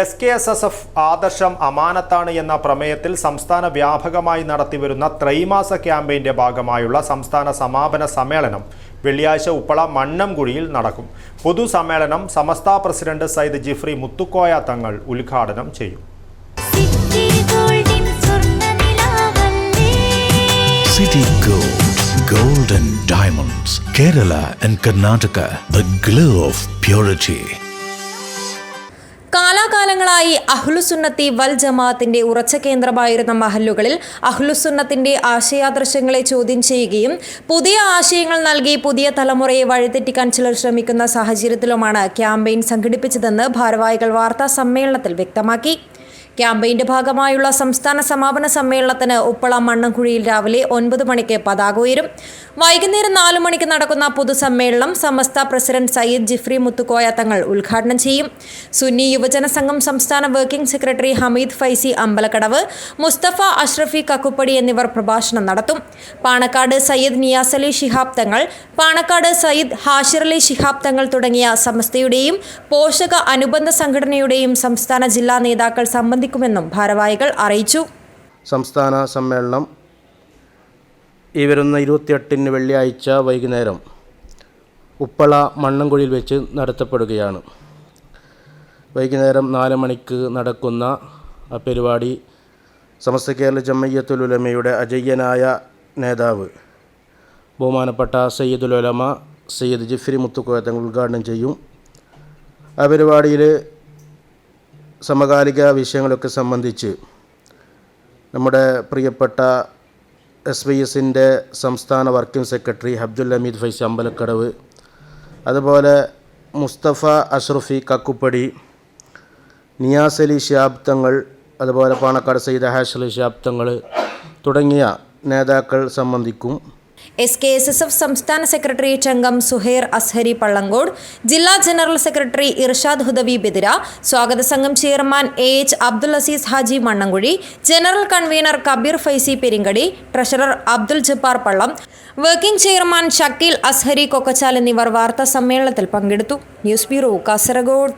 S K S S F ആദർശം അമാനത്താണ് എന്ന പ്രമേയത്തിൽ സംസ്ഥാന വ്യാപകമായി നടത്തിവരുന്ന ത്രൈമാസ ക്യാമ്പയിന്റെ ഭാഗമായുള്ള സംസ്ഥാന സമാപന സമ്മേളനം വെള്ളിയാഴ്ച ഉപ്പള മണ്ണംകുഴിയിൽ നടക്കും. പൊതുസമ്മേളനം സമസ്ത പ്രസിഡന്റ് സയ്യിദ് ജിഫ്രി മുത്തുക്കോയ തങ്ങൾ ഉദ്ഘാടനം ചെയ്യും. City Gold, Gold and Diamonds, Kerala and Karnataka, the glow of purity. കാലാകാലങ്ങളായി അഹ്ലുസുന്നത്തി വൽ ജമാഅത്തിന്റെ ഉറച്ച കേന്ദ്രമായിരുന്ന മഹല്ലുകളിൽ അഹ്ലുസുന്നത്തിന്റെ ആശയാദർശങ്ങളെ ചോദ്യം ചെയ്യുകയും പുതിയ ആശയങ്ങൾ നൽകി പുതിയ തലമുറയെ വഴിതെറ്റിക്കാൻ ചിലർ ശ്രമിക്കുന്ന സാഹചര്യത്തിലുമാണ് ക്യാമ്പയിൻ സംഘടിപ്പിച്ചതെന്ന് ഭാരവാഹികൾ വാർത്താ സമ്മേളനത്തിൽ വ്യക്തമാക്കി. ക്യാമ്പയിന്റെ ഭാഗമായുള്ള സംസ്ഥാന സമാപന സമ്മേളനത്തിന് ഉപ്പള മണ്ണംകുഴിയിൽ രാവിലെ ഒൻപത് മണിക്ക് പതാക ഉയരും. വൈകുന്നേരം നാലു മണിക്ക് നടക്കുന്ന പൊതുസമ്മേളനം സമസ്ത പ്രസിഡന്റ് സയ്യിദ് ജിഫ്രി മുത്തുക്കോയ തങ്ങൾ ഉദ്ഘാടനം ചെയ്യും. സുന്നി യുവജന സംഘം സംസ്ഥാന വർക്കിംഗ് സെക്രട്ടറി ഹമീദ് ഫൈസി അമ്പലക്കടവ് മുസ്തഫ അഷ്റഫി കക്കുപ്പടി എന്നിവർ പ്രഭാഷണം നടത്തും. പാണക്കാട് സയ്യിദ് നിയാസ് അലി ശിഹാബ് തങ്ങൾ പാണക്കാട് സയ്യിദ് ഹാഷിർ അലി ശിഹാബ് തങ്ങൾ തുടങ്ങിയ സമസ്തയുടെയും പോഷക അനുബന്ധ സംഘടനയുടെയും സംസ്ഥാന ജില്ലാ നേതാക്കൾ സംബന്ധിക്കുമെന്നും ഭാരവാഹികൾ അറിയിച്ചു. സംസ്ഥാന സമ്മേളനം ഈ വരുന്ന ഇരുപത്തിയെട്ടിന് വെള്ളിയാഴ്ച വൈകുന്നേരം ഉപ്പള മണ്ണൻകുഴിയിൽ വെച്ച് നടത്തപ്പെടുകയാണ്. വൈകുന്നേരം നാല് മണിക്ക് നടക്കുന്ന പരിപാടി സമസ്ത കേരള ജമയ്യത്തുലുലമയുടെ അജയ്യനായ നേതാവ് ബഹുമാനപ്പെട്ട സയ്യിദുൽ ഉലമ സയ്യിദ് ജിഫ്രി മുത്തുക്കോയ തങ്ങൾ ഉദ്ഘാടനം ചെയ്യും. ആ പരിപാടിയിൽ സമകാലിക വിഷയങ്ങളൊക്കെ സംബന്ധിച്ച് നമ്മുടെ പ്രിയപ്പെട്ട എസ് വൈ എസിന്റെ സംസ്ഥാന വർക്കിംഗ് സെക്രട്ടറി അബ്ദുൽ ഹമീദ് ഫൈസ് അമ്പലക്കടവ് അതുപോലെ മുസ്തഫ അഷ്റഫി കക്കുപ്പടി നിയാസ് അലി ഷിയാബ് തങ്ങൾ അതുപോലെ പാണക്കാട് സയ്യിദ് ഹാഷ് അലി ഷിയാബ് തങ്ങൾ തുടങ്ങിയ നേതാക്കൾ സംബന്ധിക്കും S K S S F സംസ്ഥാന സെക്രട്ടറി ചംഗം സുഹേർ അസ്ഹരി പള്ളങ്കോട് ജില്ലാ ജനറൽ സെക്രട്ടറി ഇർഷാദ് ഹുദവി ബെതിര സ്വാഗത സംഘം chairman A H Abdul Azeez Haji Mannamkuzhi general convener Kabeer Faizy Peringadi treasurer Abdul Jabbar Pallam working chairman Shakeel Azhari Kokkachal എന്നിവർ വാർത്താ സമ്മേളനത്തിൽ പങ്കെടുത്തു. News bureau Kasaragod.